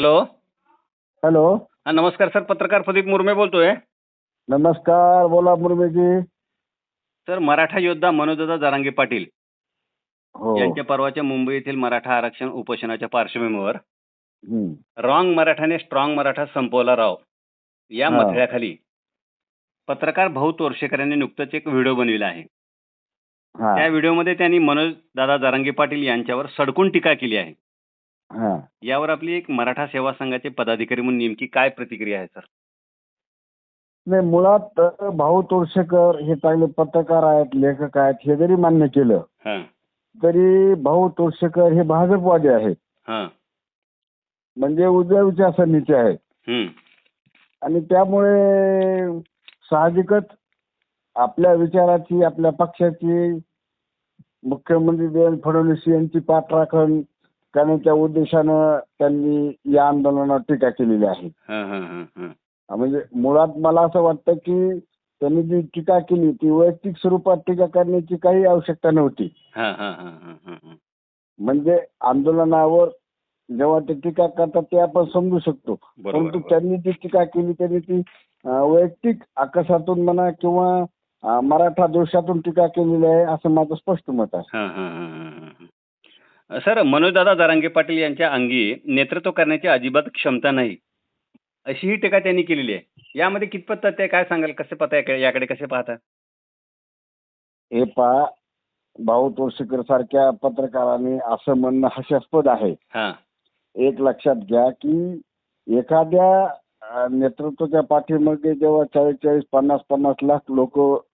Hello. Hello. हा नमस्कार sir पत्रकार प्रदीप मुर्मे बोलतोय. नमस्कार बोला मुरमीजी. सर मराठा योद्धा मनोजदादा जरांगे पाटील हो. यांच्या परवाच्या मुंबई येथील मराठा आरक्षण उपोषणाच्या पार्श्वभूमीवर. रॉंग मराठाने स्ट्रॉंग मराठा संपवला राव. या. मथळ्याखाली पत्रकार भाऊ तोरशेकर यांनी नुकतंच एक व्हिडिओ बनविला आहे. त्या व्हिडिओमध्ये त्यांनी मनोज दादा जरांगे पाटील यांच्यावर सडकून टीका केली आहे. यावर आपली एक मराठा सेवा संघाचे पदाधिकारी म्हणून नेमकी काय प्रतिक्रिया आहे सर? नाही मुळात भाऊ तोरशेकर हे चांगले पत्रकार आहेत लेखक आहेत हे जरी मान्य केलं हा. तरी भाऊ तोरशेकर हे भाजपवादी आहेत. हा. म्हणजे उजव्या विचारसरणीचे आहेत. आणि त्यामुळे साहजिकच आपल्या विचाराची आपल्या पक्षाची मुख्यमंत्री देवेंद्र फडणवीस यांची पाठराखण करण्याच्या उद्देशानं त्यांनी या आंदोलनावर टीका केलेली आहे. म्हणजे मुळात मला असं वाटतं की त्यांनी जी टीका केली ती वैयक्तिक स्वरूपात टीका करण्याची काही आवश्यकता नव्हती. म्हणजे आंदोलनावर जेव्हा ते टीका करतात ते आपण समजू शकतो. परंतु. त्यांनी जी टीका केली त्यांनी ती वैयक्तिक आकसातून म्हणा किंवा मराठा दोषातून टीका केलेली आहे असं माझं स्पष्ट मत आहे. सर मनोजदादा जरांगे पाटील यांच्या अंगी नेतृत्व करण्याची अजिबात क्षमता नाही. अशी ही टीका त्यांनी केलेली आहे. यामध्ये कितपत तथ्य आहे? काय सांगाल? कसे पता याकडे कसे पाहता? हे पहा भाऊ तोरशेकर सारख्या पत्रकारांनी असं म्हणणं हास्यास्पद आहे. हा. एक लक्षात घ्या की एखाद्या अं, नेतृत्वाच्या पाठीमागे जेव्हा चाळीस चाळीस पन्नास पन्नास लाख लोक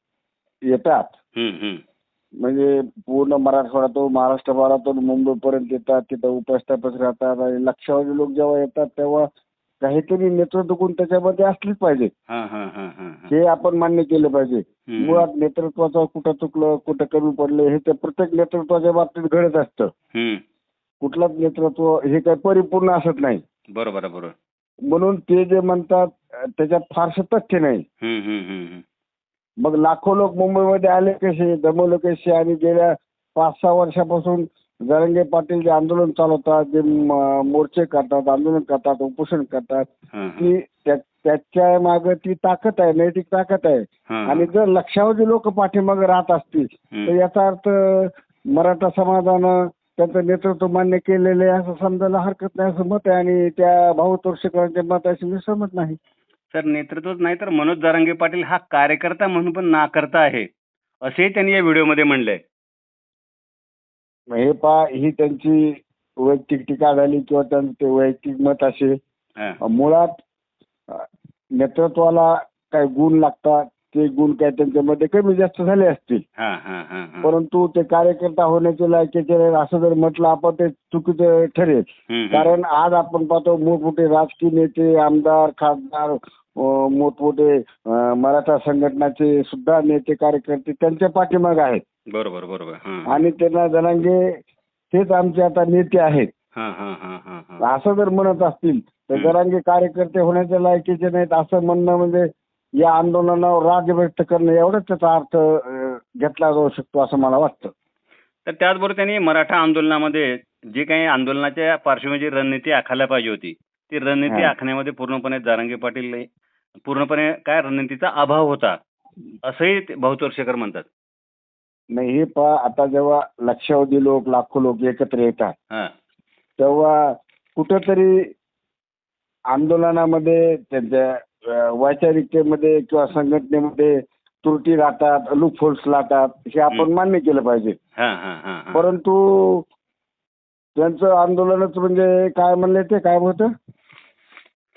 येतात हम्म, हम्म. म्हणजे पूर्ण मराठवाड्यातून महाराष्ट्रभरातून मुंबईपर्यंत येतात तिथं उपस्थापक राहतात आणि लक्षावधी लोक जेव्हा येतात तेव्हा काहीतरी नेतृत्व गुण त्याच्यामध्ये असलीच पाहिजे हा, आपण मान्य केलं पाहिजे. मुळात नेतृत्वाचं कुठं चुकलं कुठं कमी पडलं हे तर प्रत्येक नेतृत्वाच्या बाबतीत घडत असतं. कुठलंच नेतृत्व हे काही परिपूर्ण असत नाही. बरोबर बरोबर म्हणून ते जे म्हणतात त्याच्यात फारसं तथ्य नाही हम्म, हम्म, हम्म, हम्म. मग लाखो लोक मुंबईमध्ये आले कसे जमवले कसे आणि गेल्या पाच सहा वर्षापासून जरंगे पाटील जे आंदोलन चालवतात जे म- मोर्चे करतात आंदोलन करतात उपोषण करतात हा, हा. की त्या- त्याच्यामागे ती ताकद आहे नैतिक ताकद आहे हा, हा. आणि जर लक्षावधी लोक पाठीमागे राहत असतील तर हम्म. याचा अर्थ मराठा समाजानं त्यांचं नेतृत्व मान्य केलेलं आहे असं समजायला हरकत नाही असं मत आहे आणि त्या भाऊ तोरशेकरांच्या मताशी मी सहमत नाही सर नेतृत्वच नाही तर मनोज जरांगे पाटील हा कार्यकर्ता म्हणून पण नाकर्ता आहे असेही त्यांनी या व्हिडिओमध्ये म्हणलंय हे पहा ही त्यांची वैयक्तिक टीका झाली किंवा त्यांचं ते वैयक्तिक मत असेल हा. मुळात अ, नेतृत्वाला काही गुण लागतात ते गुण काय त्यांच्यामध्ये कमी जास्त झाले असतील हा, हा, हा, हा. परंतु ते कार्यकर्ता होण्याचे लायकीचे नाही असं जर म्हटलं आपण ते चुकीचं ठरेल हम्म. कारण आज आपण पाहतो मोठमोठे राजकीय नेते आमदार खासदार अ, मोठमोठे अ, मराठा संघटनाचे सुद्धा नेते कार्यकर्ते त्यांच्या पाठीमागे आहेत बरोबर बरोबर हा. आणि त्यांना जणांगे तेच आमचे आता नेते आहेत हा, हा, हा, हा, हा. असं जर म्हणत असतील तर. जरांगे कार्यकर्ते होण्याच्या लायकीचे नाहीत असं म्हणणं म्हणजे या आंदोलनावर राज्य व्यक्त करणं एवढाच त्याचा अर्थ अ, घेतला जाऊ शकतो असं मला वाटतं. तर त्याचबरोबर त्यांनी मराठा आंदोलनामध्ये जी काही आंदोलनाच्या पार्श्वभूमीची रणनीती आखायला पाहिजे होती ती रणनीती हा. आखण्यामध्ये पूर्णपणे जारांगे पाटील हे- पूर्णपणे काय रणनीतीचा अभाव होता असंही ते तोरशेकर म्हणतात. नाही हे पहा आता जेव्हा लक्षावधी लोक लाखो लोक एकत्र येतात हा. तेव्हा कुठंतरी आंदोलनामध्ये त्यांच्या वैचारिकतेमध्ये किंवा संघटनेमध्ये त्रुटी राहतात लूपहोल्स राहतात हे आपण. मान्य केलं पाहिजे हा हा हा हा. परंतु त्यांचं आंदोलनच म्हणजे काय म्हणले ते काय होतं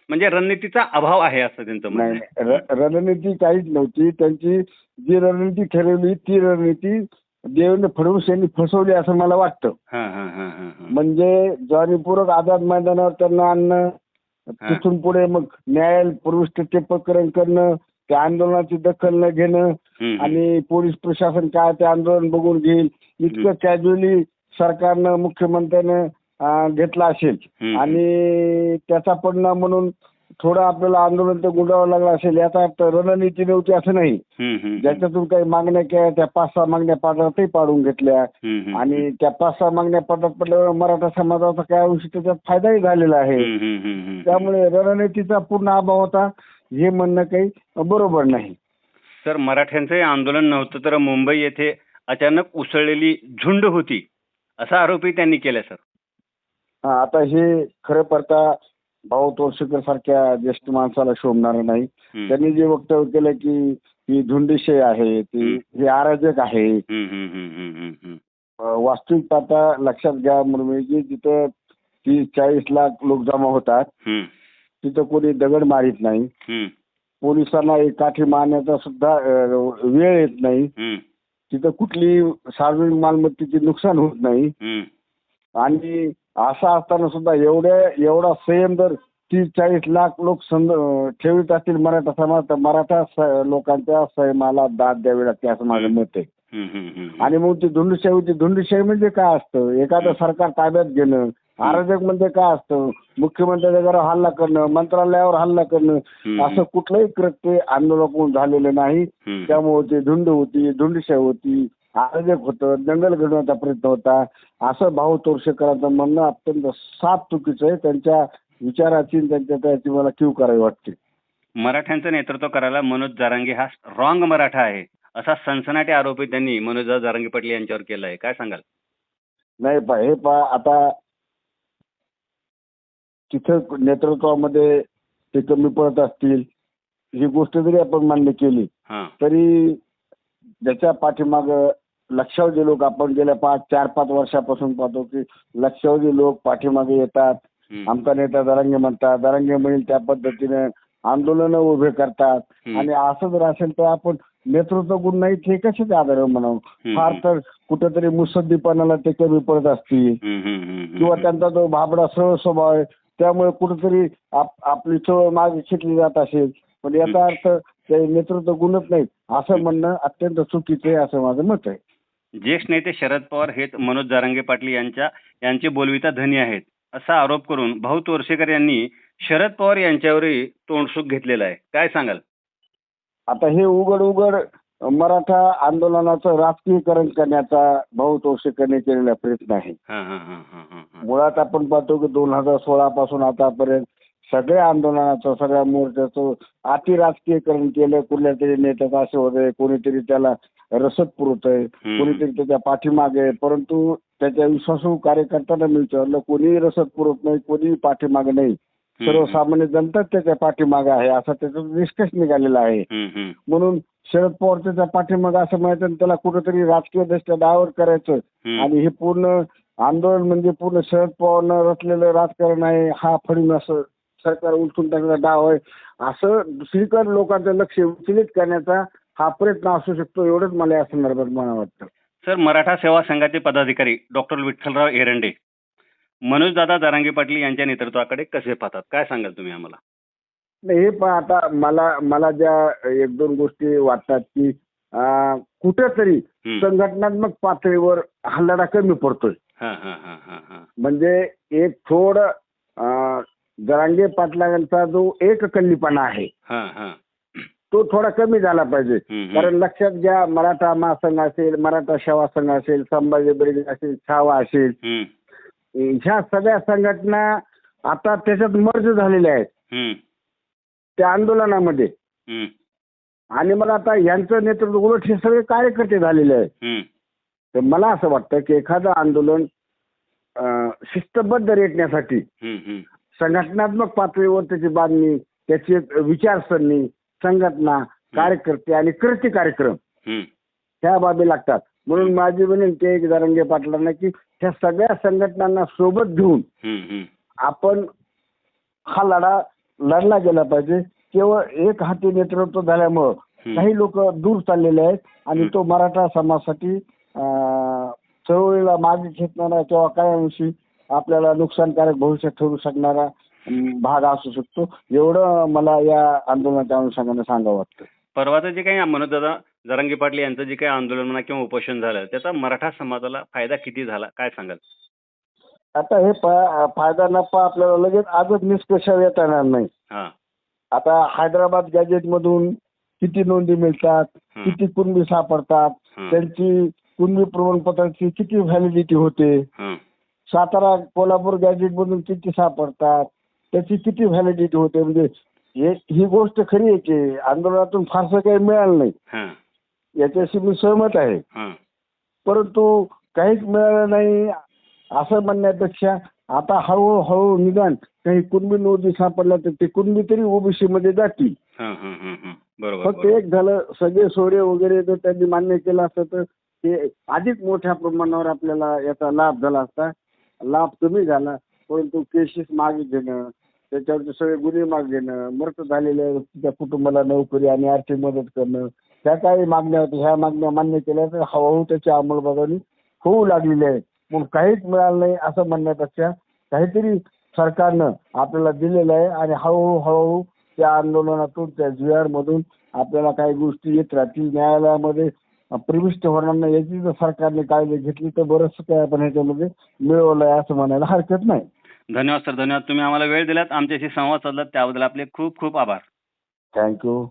म्हणजे रणनीतीचा अभाव आहे असं त्यांचं म्हणणं नाही आहे. नाही. र- रणनीती काहीच नव्हती त्यांची जी रणनीती ठरवली ती रणनीती देवेंद्र फडणवीस यांनी फसवली असं मला वाटतं हा हा हा हा हा. म्हणजे जाणीवपूर्वक आझाद मैदानावर त्यांना आणणं तिथून पुढे मग न्यायालय प्रविष्ट ते प्रकरण करणं त्या आंदोलनाची दखल न घेणं आणि पोलीस प्रशासन काय ते आंदोलन बघून घेईल इतकं कॅज्युअली सरकारनं मुख्यमंत्र्यानं घेतला असेल. आणि त्याचा परिणाम म्हणून थोडं आपल्याला आंदोलन तर गुंडावं लागलं असेल याचा अर्थ रणनीती नव्हती असं नाही. ज्याच्यातून काही मागण्या केल्या त्या पाच सहा मागण्या ते पाडून घेतल्या. आणि त्या पाच सहा मागण्या पडतात पडल्यावर मराठा समाजाचा काय अंशी त्याच्यात फायदाही झालेला आहे. त्यामुळे रणनीतीचा पूर्ण अभाव होता हे म्हणणं काही बरोबर नाही. सर मराठ्यांचं आंदोलन नव्हतं तर मुंबई येथे अचानक उसळलेली झुंड होती असा आरोपही त्यांनी केला सर. आता हे खरं पडता भाऊ तोरशेकर सारख्या ज्येष्ठ माणसाला शोभणार नाही. त्यांनी जे वक्तव्य केलं की ही झुंडीशे आहे ती. हे अराजक आहे. हम्म, हम्म, हम्म, हम्म, हम्म, हम्म. अं, वास्तविक पाहता लक्षात घ्या मुरमी की तिथं तीस चाळीस लाख लोक जमा होतात तिथं कोणी दगड मारित नाही. पोलिसांना एक काठी मारण्याचा सुद्धा वेळ येत नाही. तिथं कुठली सार्वजनिक मालमत्तेचे नुकसान होत नाही. आणि असं असताना सुद्धा एवढ्या एवढा संयम जर तीस चाळीस लाख लोक संद ठेवीत असतील मराठा समाज तर मराठा स- लोकांच्या संयमाला दाद द्यावी लागते असं माझं मत आहे. आणि मग ती धुंडशाही होती धुंडशाही म्हणजे काय असतं? एखादं सरकार ताब्यात घेणं अराजक म्हणजे काय असतं? मुख्यमंत्र्याच्या घरावर हल्ला करणं मंत्रालयावर हल्ला करणं. असं कुठलंही कृत्य आंदोलक झालेलं नाही. त्यामुळे ती धुंड होती धुंडशाही होती अराजक होतं दंगल घडवण्याचा प्रयत्न होता. असं भाऊ तोरशेकरांचं म्हणणं अत्यंत साफ चुकीचं आहे. त्यांच्या विचाराची त्यांच्या त्याची मला क्यू करावी वाटते. मराठ्यांचं नेतृत्व करायला मनोज जारांगे हा रॉंग मराठा आहे. असा सनसनाटी आरोपही त्यांनी मनोज जारांगे पाटील यांच्यावर केला आहे काय सांगाल? नाही पा हे पा आता तिथं नेतृत्वामध्ये ते कमी पडत असतील ही गोष्ट जरी आपण मान्य केली हा. तरी ज्याच्या पाठीमाग लक्षावधी लोक आपण गेल्या पाच चार पाच वर्षापासून पाहतो की लक्षावधी लोक पाठीमागे येतात. आमचा नेता दरंगे म्हणतात. दरंगे म्हणेल त्या पद्धतीने आंदोलन उभे करतात. आणि असं जर असेल तर आपण नेतृत्व गुण नाही ते कशाच्या आधारे म्हणावं? हम्म. फार तर कुठेतरी मुसद्दीपणाला ते कमी पडत असतील. किंवा. त्यांचा जो भाबडा सरळ स्वभाव आहे त्यामुळे कुठेतरी आप- आपली चळ मागे खेचली जात असेल. पण याचा अर्थ ते नेतृत्व गुणच नाहीत असं म्हणणं अत्यंत चुकीचं आहे असं माझं मत आहे. ज्येष्ठ नेते शरद पवार हेच मनोज जारांगे पाटील यांच्या यांचे बोलविता धनी आहेत असा आरोप करून भाऊ तोरशेकर यांनी शरद पवार यांच्यावरही तोंडसुख घेतलेला आहे. काय सांगाल? आता हे उघड उघड मराठा आंदोलनाचं राजकीयकरण करण्याचा भाऊ तोरशेकरने केलेला प्रयत्न आहे. हा हा हा हा हा हा. मुळात आपण पाहतो की दोन हजार सोळा पासून आतापर्यंत सगळ्या आंदोलनाचं सगळ्या मोर्चाचं अति राजकीयकरण केलं कुठल्या तरी नेत्याचं असं होतंय कोणीतरी त्याला रसद पुरवतंय हम्म. कोणीतरी त्याच्या पाठीमागे आहे. परंतु त्याच्या विश्वासू कार्यकर्त्यांना विचारलं कोणीही रसद पुरवत नाही कोणीही पाठीमागे नाही. सर्वसामान्य जनताच त्याच्या पाठीमागे आहे असा त्याचा निष्कर्ष निघालेला आहे. म्हणून शरद पवार त्याच्या पाठीमागे असं म्हणायचं आणि त्याला कुठेतरी राजकीय दृष्ट्या डायव्हर्ट करायचं. आणि हे पूर्ण आंदोलन म्हणजे पूर्ण शरद पवारनं रचलेलं राजकारण आहे हा फडणवीस सरकार उलटून टाकलेला डाव आहे असं दुसरीकडे लोकांचं लक्ष विचलित करण्याचा हा प्रयत्न असू शकतो एवढंच मला या संदर्भात मला वाटतं. सर मराठा सेवा संघाचे पदाधिकारी डॉक्टर विठ्ठलराव एरंडे मनोजदादा जारांगे पाटील यांच्या नेतृत्वाकडे कसे पाहतात? काय सांगाल तुम्ही आम्हाला? नाही हे पण आता मला मला ज्या एक दोन गोष्टी वाटतात की कुठेतरी. संघटनात्मक पातळीवर हा लढा कमी पडतोय म्हणजे एक थोड जरांगे पाटलांचा जो एक कल्लीपणा आहे हा हा. तो थोडा कमी झाला पाहिजे. कारण लक्षात घ्या मराठा महासंघ असेल मराठा सेवा संघ असेल संभाजी ब्रिगेड असेल छावा असेल. ह्या सगळ्या संघटना आता त्याच्यात मर्ज झालेल्या आहेत. त्या आंदोलनामध्ये. आणि मला आता यांचं नेतृत्व उलट हे सगळे कार्यकर्ते झालेले आहेत. तर मला असं वाटतं की एखादं आंदोलन शिस्तबद्ध रेटण्यासाठी. संघटनात्मक पातळीवर त्याची बांधणी त्याची विचारसरणी संघटना कार्यकर्ते आणि कृती कार्यक्रम हम्म. ह्या बाबी लागतात म्हणून माझी विनंती आहे की जरंगे पाटलांना की ह्या सगळ्या संघटनांना सोबत घेऊन हम्म. हम्म. आपण हा लढा लढला गेला पाहिजे केवळ एक हाती नेतृत्व झाल्यामुळं हम्म. काही लोक दूर चाललेले आहेत आणि. तो मराठा समाजासाठी अं, चळवळीला मागे खेचणारा किंवा काय अंशी आपल्याला नुकसानकारक भविष्य ठरू शकणारा भाग असू शकतो. एवढं मला या आंदोलनाच्या अनुषंगाने सांगावं वाटतं. परवाचं जे काही मनोजदादा जरांगे पाटील यांचं जे काही आंदोलन म्हणा किंवा उपोषण झालं त्याचा मराठा समाजाला फायदा किती झाला? काय सांगाल? आता हे फायदा नफा आपल्याला लगेच आजच निष्कर्ष येता येणार नाही. आता हैदराबाद गॅजेटमधून किती नोंदी मिळतात किती कुणबी सापडतात त्यांची कुणबी प्रमाणपत्राची किती व्हॅलिडिटी होते? सातारा कोल्हापूर गॅजेटमधून किती सापडतात? त्याची किती व्हॅलिडिटी होते? म्हणजे हे ही गोष्ट खरी आहे की आंदोलनातून फारसं काही मिळालं नाही. याच्याशी मी सहमत आहे. परंतु काहीच मिळालं नाही असं म्हणण्यापेक्षा आता हळूहळू निदान काही कुणबी नोंदी सापडल्या तर ते कुणबी तरी ओबीसी मध्ये जातील हं, हं, हं, हं. बरोबर फक्त. एक झालं सगळे सोडे वगैरे जर त्यांनी मान्य केलं असतं तर ते अधिक मोठ्या प्रमाणावर आपल्याला याचा लाभ झाला असता. लाभ कमी झाला परंतु केसेस मागे घेणं त्याच्यावरचे सगळे गुन्हे माग घेणं मृत झालेल्या व्यक्तीच्या कुटुंबाला नोकरी आणि आर्थिक मदत करणं त्या काही मागण्या होत्या. ह्या मागण्या मान्य केल्या तर हळूहळू त्याची अंमलबजावणी होऊ लागलेली आहे. मग काहीच मिळालं नाही असं म्हणण्यापेक्षा काहीतरी सरकारनं आपल्याला दिलेलं आहे आणि हळूहळू हळूहळू त्या आंदोलनातून त्या जी आर मधून आपल्याला काही गोष्टी येत राहतील. न्यायालयामध्ये प्रविष्ट होणार नाही. याची जर सरकारने काळजी घेतली तर बरंच काय आपण ह्याच्यामध्ये मिळवलं आहे असं म्हणायला हरकत नाही. धन्यवाद सर. धन्यवाद. तुम्ही आम्हाला वेळ दिलात आमच्याशी संवाद साधलात. त्याबद्दल आपले खूप खूप आभार. थँक्यू